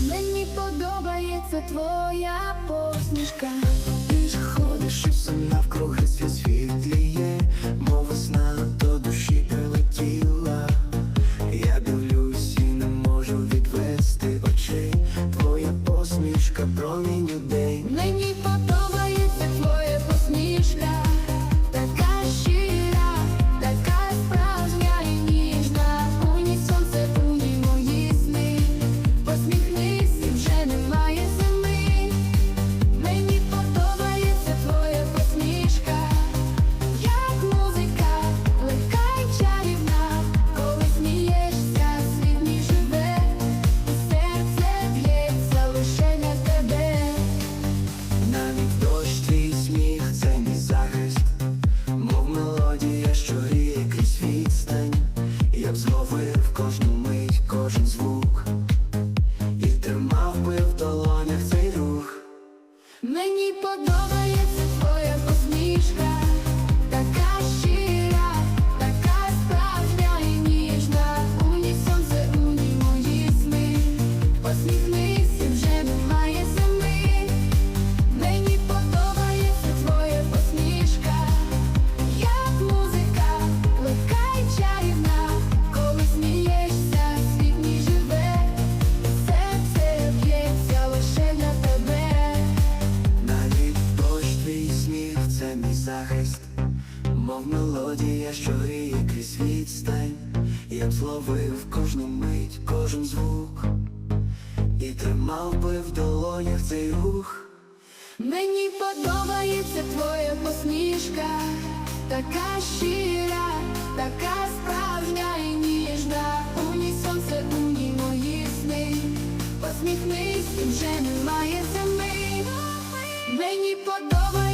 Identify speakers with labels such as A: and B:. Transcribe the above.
A: Мені подобається твоя посмішка.
B: Ти ж ходиш і все навкруги світ звук, і тримав би в долонях цей рух.
A: Мені подобається твоя посмішка,
B: мов мелодія, що крізь відстань. Я б зловив кожну мить, кожен звук, і тримав би в долонях цей рух.
A: Мені подобається твоя посмішка, така щира, така справжня і ніжна. Уні сонце, уні мої сни. Посміхнись, і вже немає зими. Мені подобається